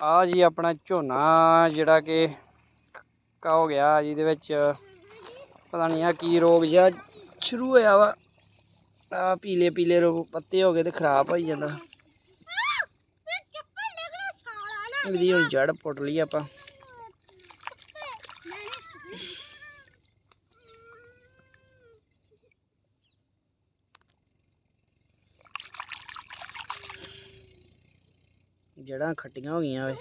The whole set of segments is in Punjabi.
ਆ ਜੀ ਆਪਣਾ ਝੋਨਾ ਜਿਹੜਾ ਕਿ ਕਾ ਹੋ ਗਿਆ ਜਿਹਦੇ ਵਿੱਚ ਪਤਾ ਨਹੀਂ ਆ ਕੀ ਰੋਗ ਜਿਹਾ ਸ਼ੁਰੂ ਹੋਇਆ ਵਾ। ਆ ਪੀਲੇ ਪੀਲੇ ਰੋਗ ਪੱਤੇ ਹੋ ਗਏ ਤੇ ਖਰਾਬ ਹੋਈ ਜਾਂਦਾ। ਇਹਦੀ ਹੁਣ ਜੜ ਪੁੱਟ ਲਈ ਆਪਾਂ। ਜੜਾਂ ਖੱਟੀਆਂ ਹੋ ਗਈਆਂ ਵੇ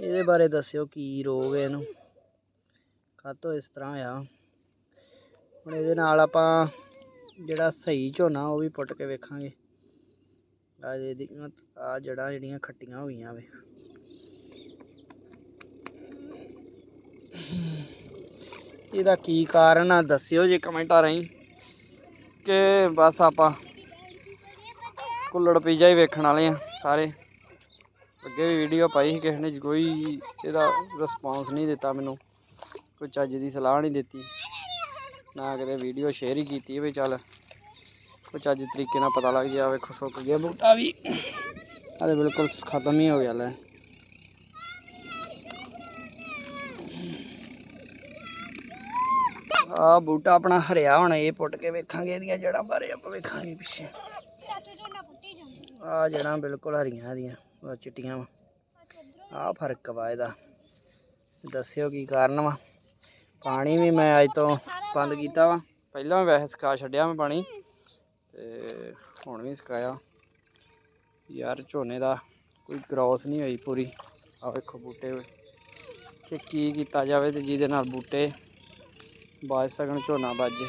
ਇਹਦੇ ਬਾਰੇ ਦੱਸਿਓ ਕੀ ਰੋਗ ਹੈ ਇਹਨੂੰ। ਕਾਹਤੋਂ ਇਸ ਤਰ੍ਹਾਂ ਹੋਇਆ? ਹੁਣ ਇਹਦੇ ਨਾਲ ਆਪਾਂ ਜਿਹੜਾ ਸਹੀ ਝੋਨਾ ਉਹ ਵੀ ਪੁੱਟ ਕੇ ਵੇਖਾਂਗੇ। ਆ ਇਹਦੀ ਆ ਜੜਾਂ ਜਿਹੜੀਆਂ ਖੱਟੀਆਂ ਹੋ ਗਈਆਂ ਵੇ। ਇਹਦਾ ਕੀ ਕਾਰਨ ਆ ਦੱਸਿਓ ਜੇ ਕਮੈਂਟਾਂ ਰਾਹੀਂ। ਕਿ ਬਸ ਆਪਾਂ ਕੁੱਲੜ ਪੀਜਾ ਹੀ ਵੇਖਣ ਵਾਲੇ ਆ ਸਾਰੇ। ਅੱਗੇ ਵੀ ਵੀਡੀਓ ਪਾਈ ਸੀ ਕਿਸੇ ਨੇ ਕੋਈ ਇਹਦਾ ਰਿਸਪੌਂਸ ਨਹੀਂ ਦਿੱਤਾ ਮੈਨੂੰ। ਕੋਈ ਚੱਜ ਦੀ ਸਲਾਹ ਨਹੀਂ ਦਿੱਤੀ। ਨਾ ਕਿਤੇ ਵੀਡੀਓ ਸ਼ੇਅਰ ਹੀ ਕੀਤੀ ਵੀ ਚੱਲ ਕੋਈ ਚੱਜ ਤਰੀਕੇ ਨਾਲ ਪਤਾ ਲੱਗ ਜਾਵੇ ਵੇਖੋ ਸੁੱਕ ਗਿਆ ਬੂਟਾ ਵੀ। ਹਲੇ ਬਿਲਕੁਲ ਖਤਮ ਹੀ ਹੋ ਗਿਆ ਲੈ। ਆ ਬੂਟਾ ਆਪਣਾ ਹਰਿਆ ਹੁਣ ਇਹ ਪੁੱਟ ਕੇ ਵੇਖਾਂਗੇ ਇਹਦੀਆਂ ਜੜਾਂ ਬਾਰੇ ਆਪਾਂ ਵੇਖਾਂਗੇ ਪਿੱਛੇ। ਆ ਜੜਾਂ ਬਿਲਕੁਲ ਹਰੀਆਂ ਇਹਦੀਆਂ। ਉਹ ਚਿੱਟੀਆਂ ਵਾ। ਆ ਫ਼ਰਕ ਵਾ ਇਹਦਾ। ਦੱਸਿਓ ਕੀ ਕਾਰਨ ਵਾ। ਪਾਣੀ ਵੀ ਮੈਂ ਅੱਜ ਤੋਂ ਬੰਦ ਕੀਤਾ ਵਾ। ਪਹਿਲਾਂ ਵੀ ਵੈਸੇ ਸੁਕਾ ਛੱਡਿਆ ਮੈਂ ਪਾਣੀ। ਤੇ ਹੁਣ ਵੀ ਸੁਕਾਇਆ। ਯਾਰ ਝੋਨੇ ਦਾ ਕੋਈ ਗਰੋਸ ਨਹੀਂ ਹੋਈ ਪੂਰੀ। ਆ ਵੇਖੋ ਬੂਟੇ ਹੋਏ ਤੇ ਕੀ ਕੀਤਾ ਜਾਵੇ ਤੇ ਜਿਹਦੇ ਨਾਲ ਬੂਟੇ ਬਾਜ ਸਕਣ, ਝੋਨਾ ਬਾਜੇ।